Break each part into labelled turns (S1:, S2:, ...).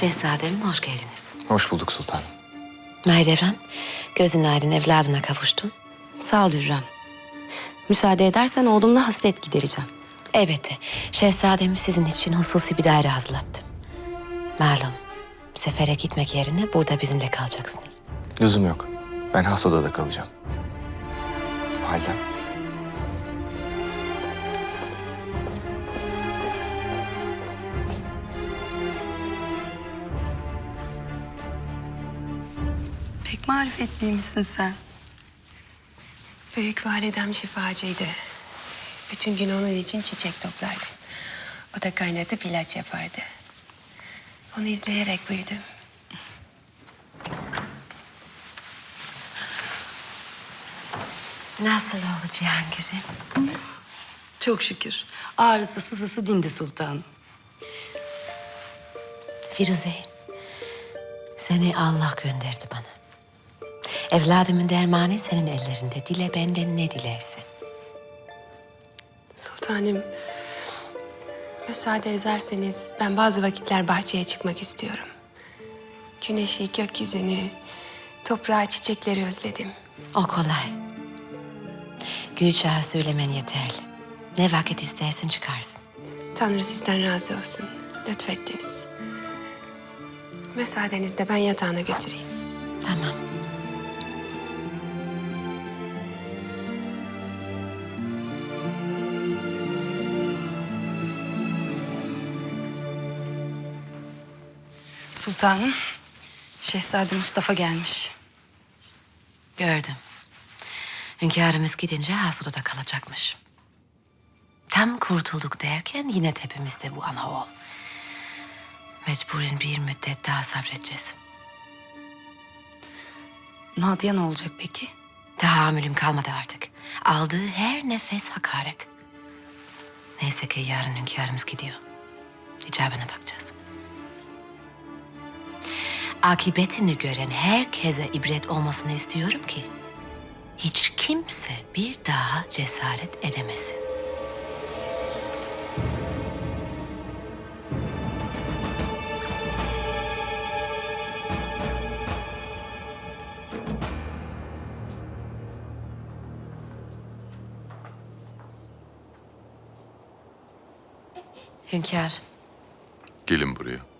S1: Şehzadem hoş geldiniz.
S2: Hoş bulduk sultanım.
S1: Mahidevran, gözün aydın evladına kavuştun.
S3: Sağ ol Hürrem. Müsaade edersen oğlumla hasret gidereceğim.
S1: Elbette. Şehzadem sizin için hususi bir daire hazırlattım. Malum, sefere gitmek yerine burada bizimle kalacaksınız.
S2: Lüzum yok. Ben has odada kalacağım. Validem.
S3: Marifetliymişsin sen.
S4: Büyük validem şifacıydı. Bütün gün onun için çiçek toplardı. O da kaynatıp ilaç yapardı. Onu izleyerek büyüdüm.
S1: Nasıl oldu Cihangir'im?
S3: Çok şükür. Ağrısı sızısı dindi sultanım.
S1: Firuze, seni Allah gönderdi bana. Evladımın dermanı senin ellerinde. Dile benden ne dilersin.
S4: Sultanım, müsaade ederseniz ben bazı vakitler bahçeye çıkmak istiyorum. Güneşi, gökyüzünü, toprağı, çiçekleri özledim.
S1: O kolay. Gülşah'a söylemen yeterli. Ne vakit istersen çıkarsın.
S4: Tanrı sizden razı olsun. Lütfettiniz. Müsaadenizle ben yatağına götüreyim.
S1: Tamam.
S3: Sultanım, Şehzade Mustafa gelmiş.
S1: Gördüm. Hünkârımız gidince Hasılo'da kalacakmış. Tam kurtulduk derken yine tepemizde bu ana oğul. Mecburen bir müddet daha sabredeceğiz.
S3: Nadia ne olacak peki?
S1: Tahammülüm kalmadı artık. Aldığı her nefes hakaret. Neyse ki yarın hünkârımız gidiyor. İcabına bakacağız. Akıbetini gören herkese ibret olmasını istiyorum ki... ...hiç kimse bir daha cesaret edemesin. Hünkâr,
S5: Gelin buraya.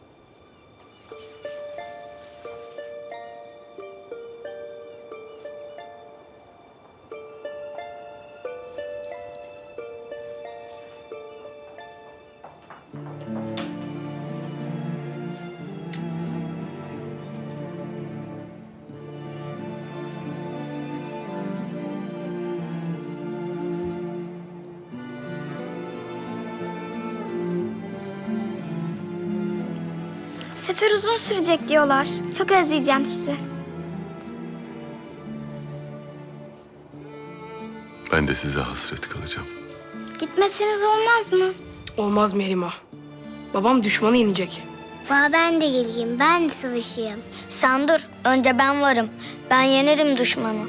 S6: Sefer uzun sürecek diyorlar. Çok özleyeceğim sizi.
S5: Ben de size hasret kalacağım.
S6: Gitmeseniz olmaz mı?
S7: Olmaz Merima. Babam düşmanı yenecek.
S6: Baba ben de geleyim. Ben de savaşayım. Sen dur. Önce ben varım. Ben yenerim düşmanı.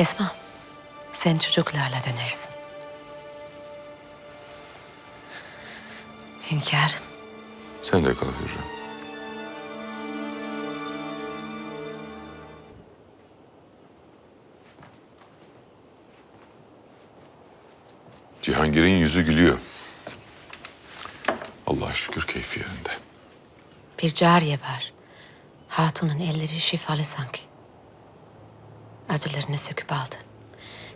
S1: Esma, sen çocuklarla dönersin. Hünkâr,
S5: Sen de kal Hürrem. Cihangir'in yüzü gülüyor. Allah'a şükür keyfi yerinde.
S1: bir cariye var. Hatunun elleri şifalı sanki. Acılarını söküp aldı.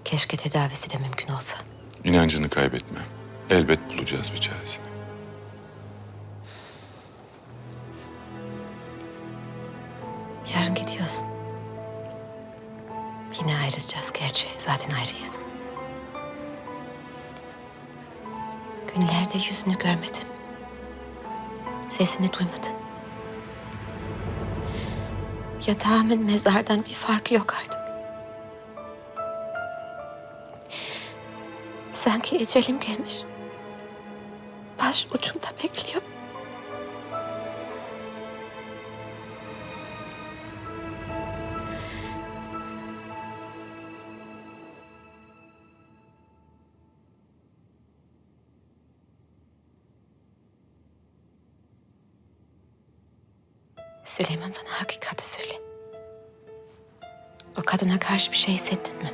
S1: Keşke tedavisi de mümkün olsa.
S5: İnancını kaybetme. Elbet bulacağız bir çaresini.
S1: Yarın gidiyoruz. Yine ayrılacağız gerçi. Zaten ayrıyız. Günlerde yüzünü görmedim. Sesini duymadım. Yatağımın mezardan bir farkı yok artık. Sanki ecelim gelmiş. Baş ucumda bekliyor. Süleyman bana hakikati söyle. O kadına karşı bir şey hissettin mi?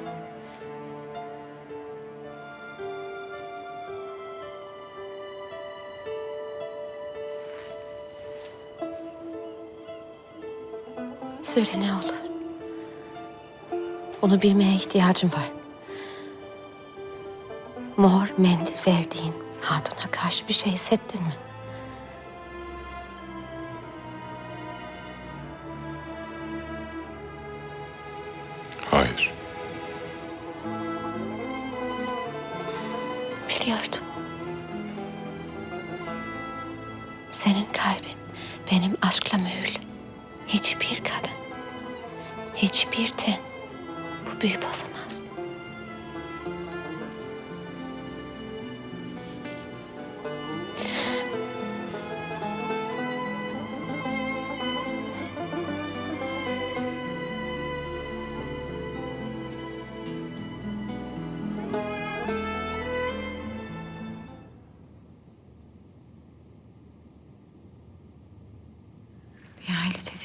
S1: Söyle ne olur. Onu bilmeye ihtiyacım var. Mor mendil verdiğin hatuna karşı bir şey hissettin mi?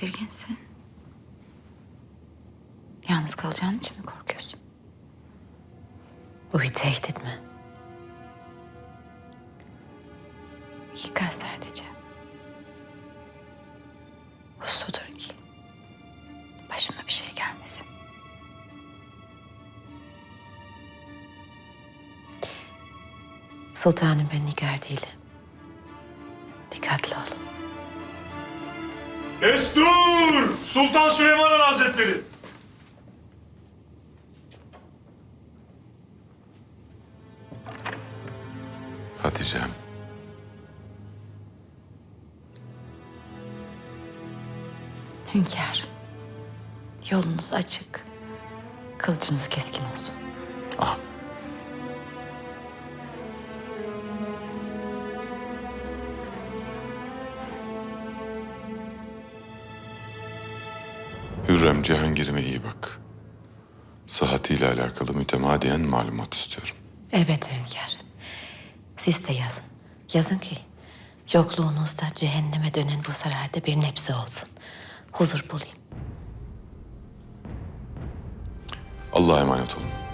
S8: Tedirginsin. Yalnız kalacağın için mi korkuyorsun?
S1: Bu bir tehdit mi? Yıka sadece. Usludur ki.
S8: Başına bir şey gelmesin.
S1: Sultanım ben Nigar değilim.
S9: Destur! Sultan Süleyman Han Hazretleri!
S5: Hatice'm.
S8: Hünkârım. Yolunuz açık. Kılıcınız keskin olsun.
S5: Ah. Hürrem Cihangir'ime iyi bak. Sıhhatiyle alakalı mütemadiyen malumat istiyorum.
S1: Elbette hünkârım. Siz de yazın. Yazın ki yokluğunuzda cehenneme dönen bu sarayda bir nebze olsun. Huzur bulayım.
S5: Allah'a emanet olun.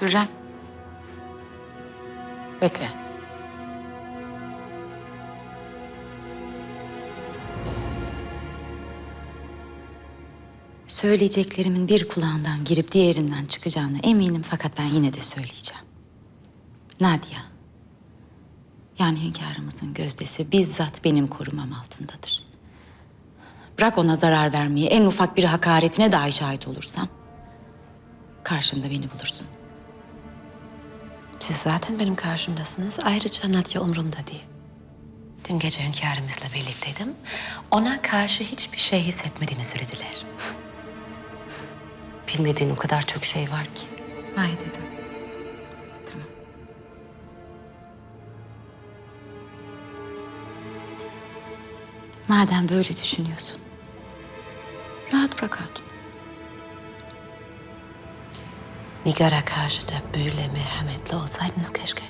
S8: Hürrem. Bekle. Söyleyeceklerimin bir kulağından girip diğerinden çıkacağına eminim fakat ben yine de söyleyeceğim. Nadia. Yani hünkârımızın gözdesi bizzat benim korumam altındadır. Bırak ona zarar vermeyi, en ufak bir hakaretine dahi şahit olursam... ...karşında beni bulursun.
S1: Siz zaten benim karşımdasınız. Ayrıca Nadia umurumda değil. Dün gece hünkârımızla birlikteydim. Ona karşı hiçbir şey hissetmediğini söylediler.
S3: Bilmediğin o kadar çok şey var ki.
S8: Haydi. Tamam. Madem böyle düşünüyorsun, rahat bırak hatun.
S1: Nigar'a karşı da böyle merhametli olsaydınız keşke.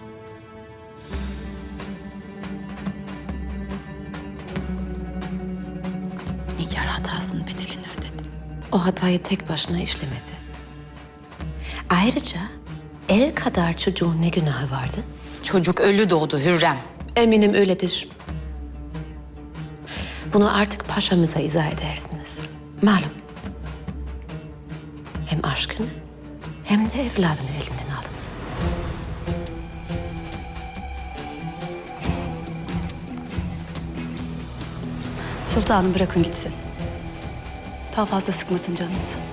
S8: Nigar hatasının bedelini ödedi.
S1: O hatayı tek başına işlemedi. Ayrıca el kadar çocuğun ne günahı vardı?
S8: Çocuk ölü doğdu Hürrem.
S1: Eminim öyledir. Bunu artık paşamıza izah edersiniz. Malum. Hem aşkını hem de evladını elinden aldınız.
S3: Sultanım bırakın gitsin. Daha fazla sıkmasın canınızı.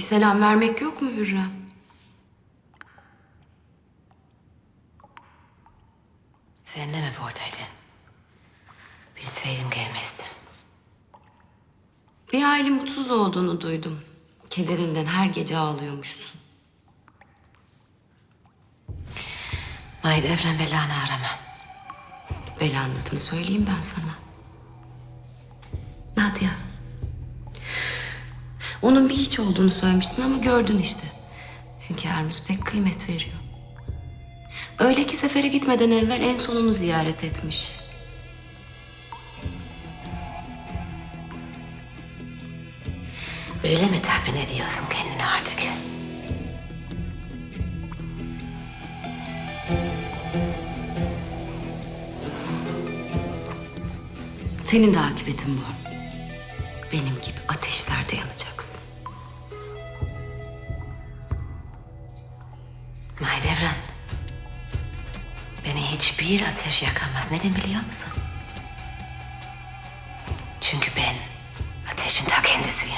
S3: Bir selam vermek yok mu Hürrem?
S1: Sen de mi buradaydın? Bilseydim gelmezdim.
S3: Bir hayli mutsuz olduğunu duydum. Kederinden her gece ağlıyormuşsun.
S1: Mahidevran belanı arama.
S3: Belanın adını söyleyeyim ben sana. Nadia. Onun bir hiç olduğunu söylemiştin ama gördün işte. Hünkârımız pek kıymet veriyor. Öyle ki sefere gitmeden evvel en sonunu ziyaret etmiş.
S1: Öyle mi tahmin ediyorsun kendini artık?
S3: Senin de akıbetin bu. Benim gibi ateşlerde
S1: hiçbir ateş yakamaz. Neden biliyor musun? Çünkü ben ateşin ta kendisiyim.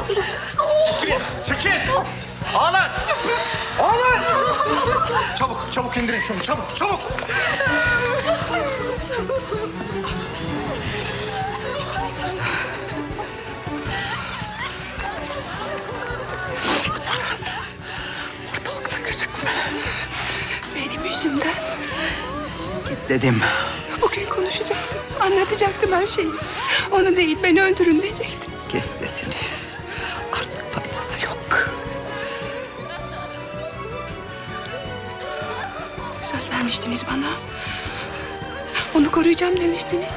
S10: Olsun. Çekil, çekil. Ağlar. Ağlar. Çabuk, çabuk indirin şunu, çabuk, çabuk.
S11: Benim yüzümden
S12: Git dedim.
S11: bugün konuşacaktım. Anlatacaktım her şeyi. Onu değil beni öldürün diyecektim.
S4: Vermiştiniz bana. Onu koruyacağım demiştiniz.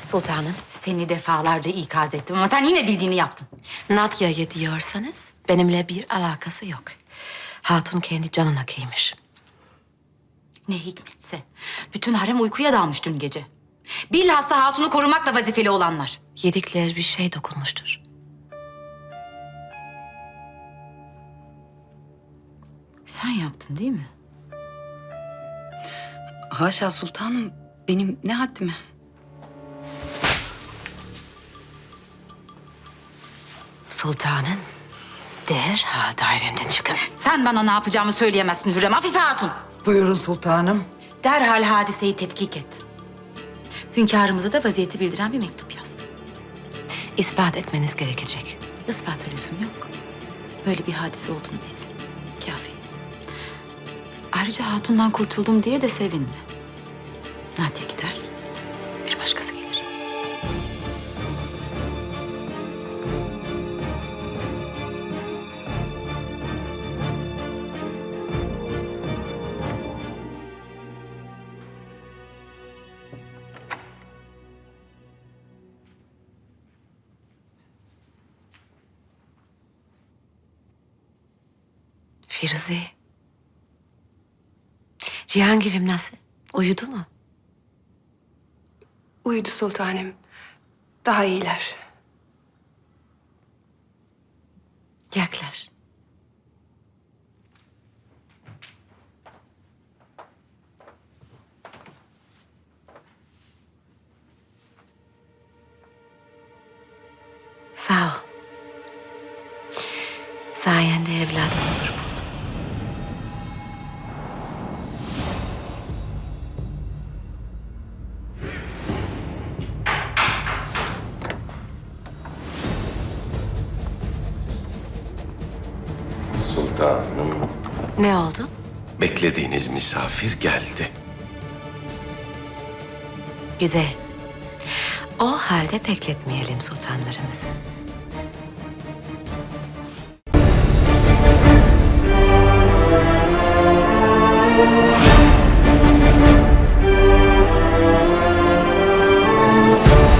S1: Sultanım,
S8: Seni defalarca ikaz ettim ama sen yine bildiğini yaptın.
S1: Nadia'ya diyorsanız benimle bir alakası yok. Hatun kendi canına kıymış.
S8: Ne hikmetse. Bütün harem uykuya dalmış dün gece. Bilhassa hatunu korumakla vazifeli olanlar.
S1: Yedikleri bir şey dokunmuştur.
S8: Sen yaptın değil mi?
S3: Haşa sultanım. Benim ne haddime?
S1: Sultanım, derhal dairemden çıkın.
S8: Sen bana ne yapacağımı söyleyemezsin Hürrem. Afife Hatun.
S12: Buyurun sultanım.
S8: Derhal hadiseyi tetkik et. Hünkârımıza da vaziyeti bildiren bir mektup yaz.
S1: İspat etmeniz gerekecek.
S8: Ispata lüzum yok. Böyle bir hadise olduğunu bilsin. Kafi. Ayrıca hatundan kurtuldum diye de sevinme. Nadia gider,
S1: Firuze. Cihangir'im nasıl? Uyudu mu?
S4: Uyudu sultanım. Daha iyiler.
S1: Yaklaş. Sağ ol.
S13: Sultanım,
S1: Ne oldu?
S13: beklediğiniz misafir geldi.
S1: Güzel. O halde bekletmeyelim sultanlarımızı.